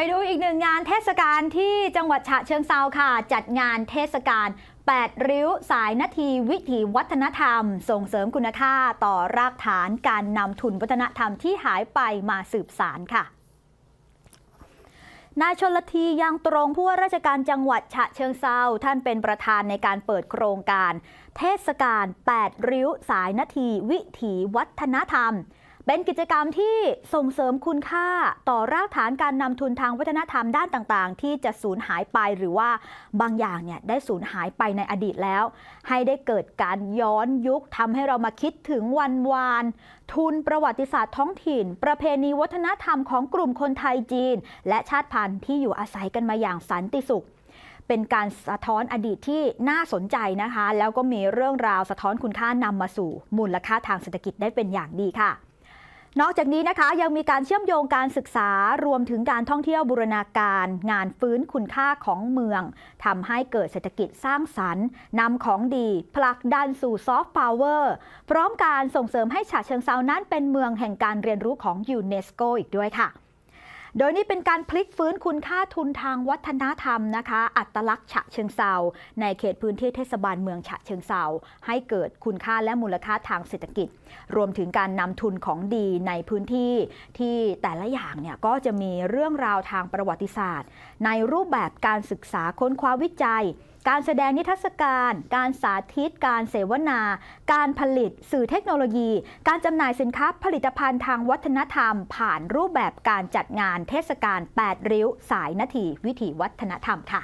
ไปดูอีกหนึ่งงานเทศกาลที่จังหวัดฉะเชิงเซาค่ะ จัดงานเทศกาล8 ริ้วสายนาทีวิถีวัฒนธรรม ส่งเสริมคุณค่าต่อรากฐานการนำทุนวัฒนธรรมที่หายไปมาสืบสารค่ะนายชนลทียังตรงผู้ว่าราชการจังหวัดฉะเชิงเซาท่านเป็นประธานในการเปิดโครงการ เทศกาล8 ริ้วสายนาทีวิถีวัฒนธรรม เป็นกิจกรรมที่ส่งเสริมคุณค่าต่อรากฐานการนำทุนทางวัฒนธรรมด้านต่างๆ ที่จะสูญหายไปหรือว่าบางอย่างเนี่ยได้สูญหายไปในอดีตแล้ว ให้ได้เกิดการย้อนยุคทำให้เรามาคิดถึงวันวาน ทุนประวัติศาสตร์ท้องถิ่น ประเพณีวัฒนธรรมของกลุ่มคนไทยจีน และชาติพันธุ์ที่อยู่อาศัยกันมาอย่างสันติสุขเป็นการสะท้อนอดีตที่น่าสนใจนะคะ แล้วก็มีเรื่องราวสะท้อนคุณค่านำมาสู่มูลค่าทางเศรษฐกิจได้เป็นอย่างดีค่ะ นอกจากนี้นะคะยังมีการเชื่อมโยงการศึกษารวมถึงการท่องเที่ยวบูรณาการ งานฟื้นคุณค่าของเมืองทำให้เกิดเศรษฐกิจสร้างสรรค์นำของดีผลักดันสู่ซอฟต์พาวเวอร์พร้อมการส่งเสริมให้ฉะเชิงเซานั้นเป็นเมืองแห่งการเรียนรู้ของยูเนสโกอีกด้วยค่ะ โดยนี่เป็นการพลิกฟื้นคุณค่าทุนทางวัฒนธรรมนะคะ อัตลักษณ์ฉะเชิงเซาในเขตพื้นที่เทศบาลเมืองฉะเชิงเซาให้เกิดคุณค่าและมูลค่าทางเศรษฐกิจ รวมถึงการนำทุนของดีในพื้นที่ที่แต่ละอย่างเนี่ยก็จะมีเรื่องราวทางประวัติศาสตร์ ในรูปแบบการศึกษาค้นคว้าวิจัยการแสดงนิทรรศการ การสาธิต การเสวนา การผลิตสื่อเทคโนโลยี การจำหน่ายสินค้าผลิตภัณฑ์ทางวัฒนธรรม ผ่านรูปแบบการจัดงานเทศกาล 8 ริ้ว สายนาที วิถีวัฒนธรรมค่ะ